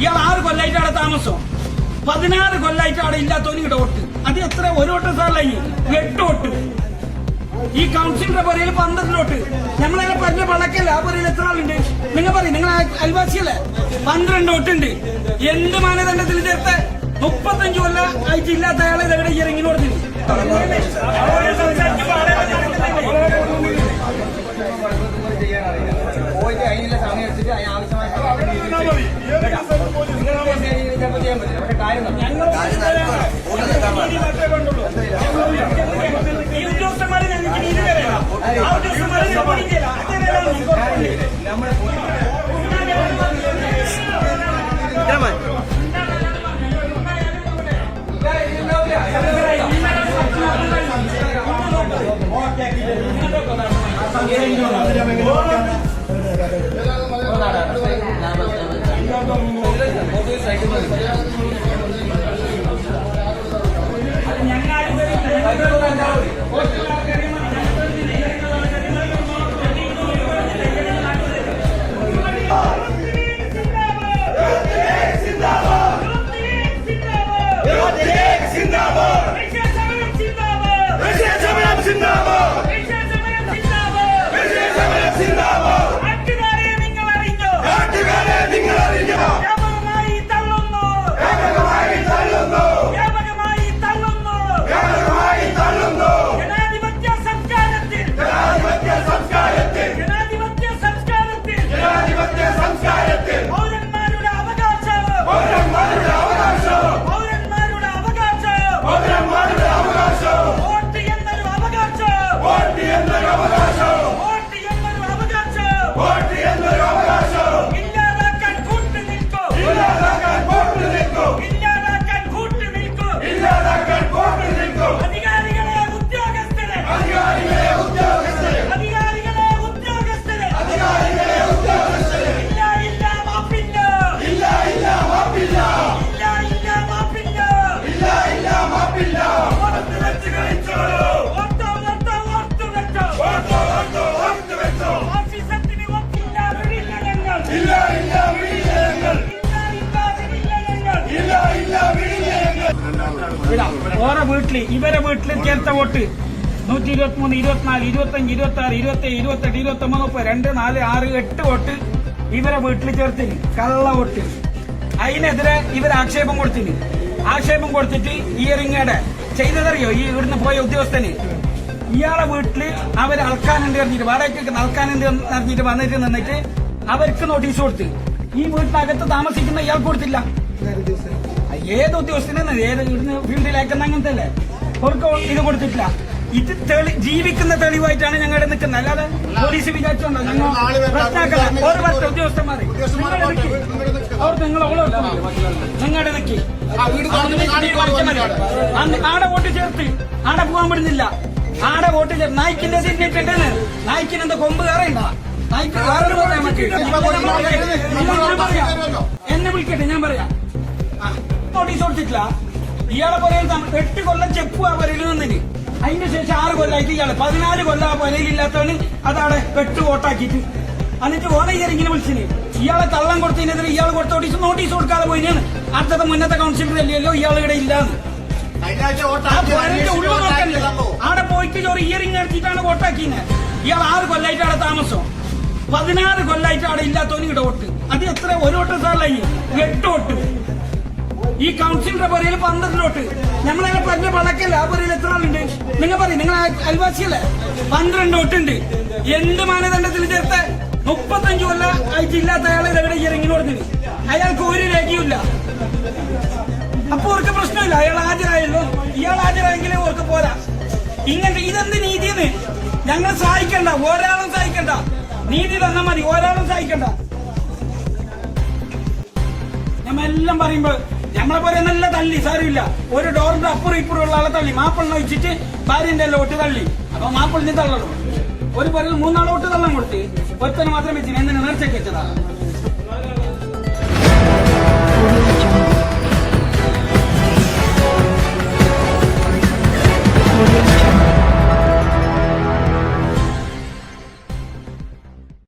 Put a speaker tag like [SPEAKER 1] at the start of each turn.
[SPEAKER 1] ഇയാൾ ആറ് കൊല്ലായിട്ട് അവിടെ താമസം. പതിനാറ് കൊല്ലായിട്ട് അവിടെ ഇല്ലാത്തവന് വോട്ട്. അത് എത്ര ഒരു വോട്ട് സാറല്ല എട്ട് വോട്ട്. ഈ കൗൺസിലിന്റെ പുറയിൽ പന്ത്രണ്ട് വോട്ട്. ഞങ്ങളെ പറഞ്ഞ പണക്കല്ല ആ പുറയിൽ എത്ര ആളുണ്ട്? നിങ്ങൾ പറയും നിങ്ങൾ അയൽവാസിയല്ലേ? പന്ത്രണ്ട് വോട്ടുണ്ട്. എന്ത് മാനദണ്ഡത്തിൽ ചേർത്ത് മുപ്പത്തഞ്ച് കൊല്ലം ആയിട്ട് ഇല്ലാത്ത അയാളെ ഇറങ്ങി കൊടുത്തില്ല തരണം ഓരോ വീട്ടിൽ ഇവരെ വീട്ടിൽ ചേർത്ത വോട്ട്. നൂറ്റി ഇരുപത്തി മൂന്ന് ഇരുപത്തിനാല് ഇരുപത്തഞ്ച് ഇരുപത്തി ആറ് ഇരുപത്തി ഏഴ് ഇരുപത്തെട്ട് ഇരുപത്തി ഒമ്പത് മുപ്പത് രണ്ട് നാല് ആറ് എട്ട് വോട്ട് ഇവരെ വീട്ടിൽ ചേർത്തിന്. കള്ള വോട്ട്. അതിനെതിരെ ഇവർ ആക്ഷേപം കൊടുത്തിന്. ആക്ഷേപം കൊടുത്തിട്ട് ഈ റിങ്ങയുടെ ചെയ്തതറിയോ? ഈ ഇവിടുന്ന് പോയ ഉദ്യോഗസ്ഥന്. ഇയാളെ വീട്ടിൽ അവർ അൽക്കാനുണ്ട് അറിഞ്ഞിട്ട് വാടകയ്ക്ക് അളക്കാനുണ്ട് അറിഞ്ഞിട്ട് വന്നിട്ട് നിന്നിട്ട് അവർക്ക് നോട്ടീസ് കൊടുത്ത്. ഈ വീട്ടിനകത്ത് താമസിക്കുന്ന ഇയാൾക്ക് കൊടുത്തില്ല. ഏത് ഉദ്യോഗസ്ഥനെന്ന് ഏത് ഇവിടുന്ന് ഫീൽഡിലേക്കുന്ന അങ്ങനത്തെ അല്ലേ അവർക്ക് ഇത് കൊടുത്തിട്ടില്ല. ഇത് തെളി ജീവിക്കുന്ന തെളിവായിട്ടാണ് ഞങ്ങളുടെ നിൽക്കുന്നത്. അല്ലാതെ പോലീസ് വിചാരിച്ചോണ്ടോ? ഞങ്ങൾ പ്രശ്നമാക്കല്ല ഒരു പത്ത് അവർ നിങ്ങളുടെ നിൽക്കി ആടെ വോട്ട് ചേർത്ത്. ആടെ പോകാൻ പറ്റുന്നില്ല. ആടെ വോട്ട് ചേർത്ത് നായ്ക്കിന്റെ തിന്നിട്ടുണ്ടെന്ന് നായ്ക്കിന് എന്താ കൊമ്പ് കയറേണ്ട നായ്ക്ക് എന്നെ വിളിക്കട്ടെ ഞാൻ പറയാം. നോട്ടീസ് കൊടുത്തിട്ടില്ല. ഇയാളെ പോലെ എട്ട് കൊല്ലം ചെപ്പു ആ പുരയിൽ നിന്നിന്. അതിന് ശേഷം ആറ് കൊല്ലായിട്ട് ഇയാൾ. പതിനാല് കൊല്ലം ആ പുരയിൽ ഇല്ലാത്തവന് അതവിടെ വെട്ട് വോട്ടാക്കിയിട്ട്. എന്നിട്ട് ഓണയ്യർ ഇങ്ങനെ വിളിച്ചിന്. ഇയാളെ തള്ളം കൊടുത്തതിനെതിരെ ഇയാൾ കൊടുത്ത നോട്ടീസ് നോട്ടീസ് കൊടുക്കാതെ പോയിനാണ്. അടുത്തത് മുന്നത്തെ കൗൺസിലർ അല്ലല്ലോ ഇയാൾ ഇവിടെ ഇല്ലാന്ന്. ഉള്ളു നോക്കല്ലേ? അവിടെ പോയിട്ട് ഒരു ഇയറിംഗ് നടത്തിയിട്ടാണ് വോട്ടാക്കിയത് ഇയാൾ ആറ് കൊല്ലായിട്ട് അവിടെ താമസം. പതിനാറ് കൊല്ലായിട്ട് അവിടെ ഇല്ലാത്തവന് ഇവിടെ വോട്ട്. അത് എത്ര? ഒരു വോട്ട് സാറല്ല എട്ട് വോട്ട്. ഈ കൗൺസിലിന്റെ പുരയിൽ പന്ത്രണ്ടിലോട്ട്. നമ്മളങ്ങനെ പറഞ്ഞ പണക്കല്ല ആ പുരയിൽ എത്ര ആളുണ്ട്? നിങ്ങൾ പറയും. നിങ്ങൾ അയൽവാസിയല്ലേ? പന്ത്രണ്ട് വോട്ടുണ്ട് എന്ത് മാനദണ്ഡത്തിൽ ചേർത്ത് മുപ്പത്തഞ്ച് കൊല്ലം ജില്ലാത്ത അയാൾ ഇതെവിടെ ഇറങ്ങി കൊടുത്തിന് അയാൾക്ക് ഒരു രേഖയുമില്ല. അപ്പൊ അവർക്ക് പ്രശ്നമില്ല. അയാൾ ഹാജരായല്ലോ. ഇയാൾ ഹാജരായെങ്കിലേ അവർക്ക് പോരാ. ഇങ്ങനെ ഇതെന്ത് നീതിന്ന് ഞങ്ങൾ സഹായിക്കണ്ട. ഒരാളും സഹായിക്കണ്ട. നീതി തന്നാൽ മതി. ഒരാളും സഹായിക്കണ്ട. ഞമ്മെല്ലാം പറയുമ്പോ നമ്മളെ പോലെ നല്ല തള്ളി സാരമില്ല. ഒരു ഡോറിന്റെ അപ്പുറം ഇപ്പുറം ഉള്ള ആളെ തള്ളി. മാപ്പിളിനെ വെച്ചിട്ട് ഭാര്യന്റെ എല്ലാം ഒട്ട് തള്ളി. അപ്പൊ മാപ്പിളിന് തള്ളണം. ഒരു പേരിൽ മൂന്നാളോട്ട് തള്ളം കൊടുത്ത്. ഒരുത്തനെ മാത്രം വെച്ചിന്. എന്തിനാ നേർച്ചയ്ക്ക് വെച്ചതാ?